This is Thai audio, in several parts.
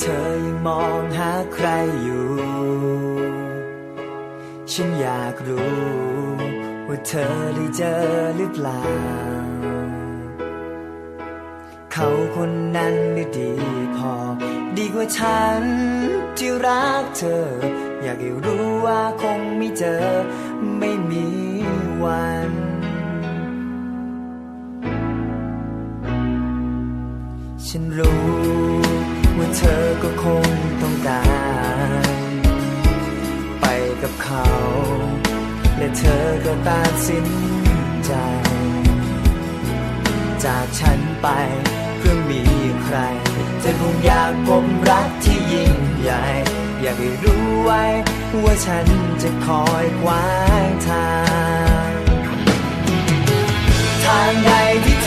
เธอยังมองหาใครอยู่ ฉันอยากรู้ ว่าเธอได้เจอหรือเปล่า เขาคนนั้นได้ดีพอ ดีกว่าฉันที่รักเธอ อยากให้รู้ว่าคงไม่เจอ ไม่มีวันฉันรู้ เธอก็คงต้องการ ไปกับเขา และเธอก็ตัดสินใจ จากฉันไปเพื่อมีใคร เธอคงอยากพบรักที่ยิ่งใหญ่ อยากให้รู้ไว้ ว่าฉันจะคอยขวางทาง ทางใดที่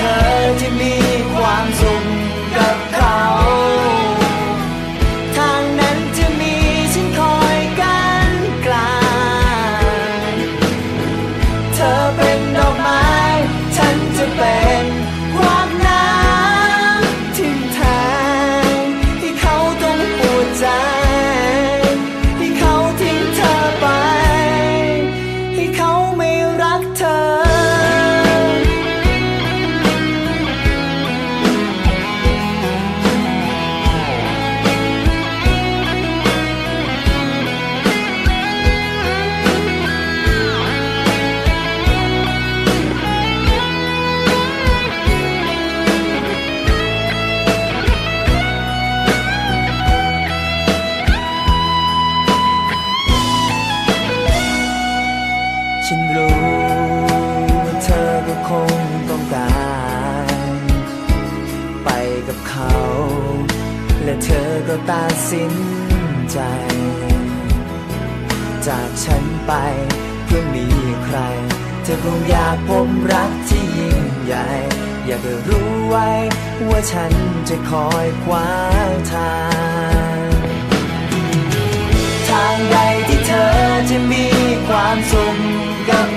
และเธอก็ตัดสินใจ จากฉันไปเพื่อมีใคร เธอคงอยากพบรักที่ยิ่งใหญ่ อยากจะรู้ไว้ ว่าฉันจะคอยขวางทาง ทางใดที่เธอจะมีความสุขกับ